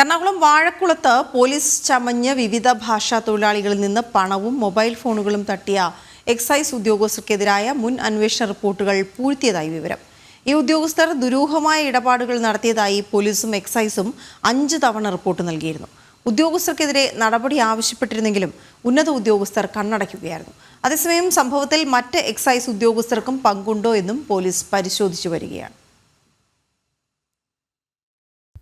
Ernakulam വാഴക്കുളത്ത് police ചമഞ്ഞ് വിവിധ ഭാഷാ തൊഴിലാളികളിൽ നിന്ന് പണവും മൊബൈൽ ഫോണുകളും തട്ടിയ എക്സൈസ് ഉദ്യോഗസ്ഥർക്കെതിരായ മുൻ അന്വേഷണ റിപ്പോർട്ടുകൾ പൂഴ്ത്തിയതായി വിവരം. ഈ ഉദ്യോഗസ്ഥർ ദുരൂഹമായ ഇടപാടുകൾ നടത്തിയതായി പോലീസും എക്സൈസും അഞ്ച് തവണ റിപ്പോർട്ട് നൽകിയിരുന്നു. ഉദ്യോഗസ്ഥർക്കെതിരെ നടപടി ആവശ്യപ്പെട്ടിരുന്നെങ്കിലും ഉന്നത ഉദ്യോഗസ്ഥർ കണ്ണടയ്ക്കുകയായിരുന്നു. അതേസമയം സംഭവത്തിൽ മറ്റ് എക്സൈസ് ഉദ്യോഗസ്ഥർക്കും പങ്കുണ്ടോ എന്നും പോലീസ് പരിശോധിച്ചു വരികയാണ്.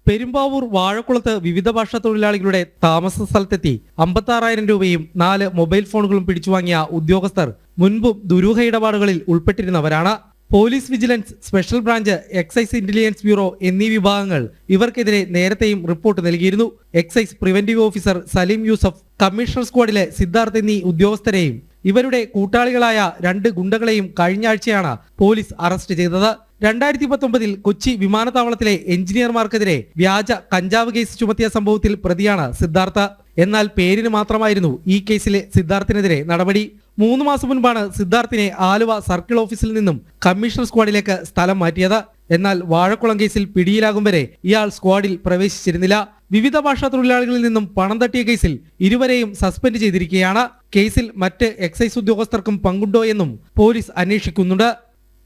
പെരുമ്പാവൂർ വാഴക്കുളത്ത് വിവിധ ഭാഷാ തൊഴിലാളികളുടെ താമസ സ്ഥലത്തെത്തി അമ്പത്താറായിരം രൂപയും നാല് മൊബൈൽ ഫോണുകളും പിടിച്ചുവാങ്ങിയ ഉദ്യോഗസ്ഥർ മുൻപും ദുരൂഹ ഇടപാടുകളിൽ ഉൾപ്പെട്ടിരുന്നവരാണ്. Police vigilance special branch excise intelligence bureau എന്നീ വിഭാഗങ്ങൾ ഇവർക്കെതിരെ നേരത്തെയും റിപ്പോർട്ട് നൽകിയിരുന്നു. Excise preventive officer Salim Yusuf commissioner സ്ക്വാഡിലെ Siddharth എന്നീ ഉദ്യോഗസ്ഥരെയും ഇവരുടെ കൂട്ടാളികളായ രണ്ട് ഗുണ്ടകളെയും കഴിഞ്ഞ ആഴ്ചയാണ് പോലീസ് അറസ്റ്റ് ചെയ്തത്. രണ്ടായിരത്തി പത്തൊമ്പതിൽ കൊച്ചി വിമാനത്താവളത്തിലെ എഞ്ചിനീയർമാർക്കെതിരെ വ്യാജ കഞ്ചാവ് കേസ് ചുമത്തിയ സംഭവത്തിൽ പ്രതിയാണ് സിദ്ധാർത്ഥ. എന്നാൽ പേരിന് മാത്രമായിരുന്നു ഈ കേസിലെ സിദ്ധാർത്ഥിനെതിരെ നടപടി. മൂന്ന് മാസം മുൻപാണ് സിദ്ധാർത്ഥിനെ ആലുവ സർക്കിൾ ഓഫീസിൽ നിന്നും കമ്മീഷണർ സ്ക്വാഡിലേക്ക് സ്ഥലം മാറ്റിയത്. എന്നാൽ വാഴക്കുളം കേസിൽ പിടിയിലാകും വരെ ഇയാൾ സ്ക്വാഡിൽ പ്രവേശിച്ചിരുന്നില്ല. വിവിധ ഭാഷാ തൊഴിലാളികളിൽ നിന്നും പണം തട്ടിയ കേസിൽ ഇരുവരെയും സസ്പെൻഡ് ചെയ്തിരിക്കുകയാണ്. കേസിൽ മറ്റ് എക്സൈസ് ഉദ്യോഗസ്ഥർക്കും പങ്കുണ്ടോ എന്നും പോലീസ് അന്വേഷിക്കുന്നുണ്ട്.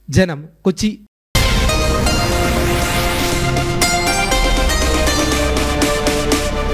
ജനം കൊച്ചി.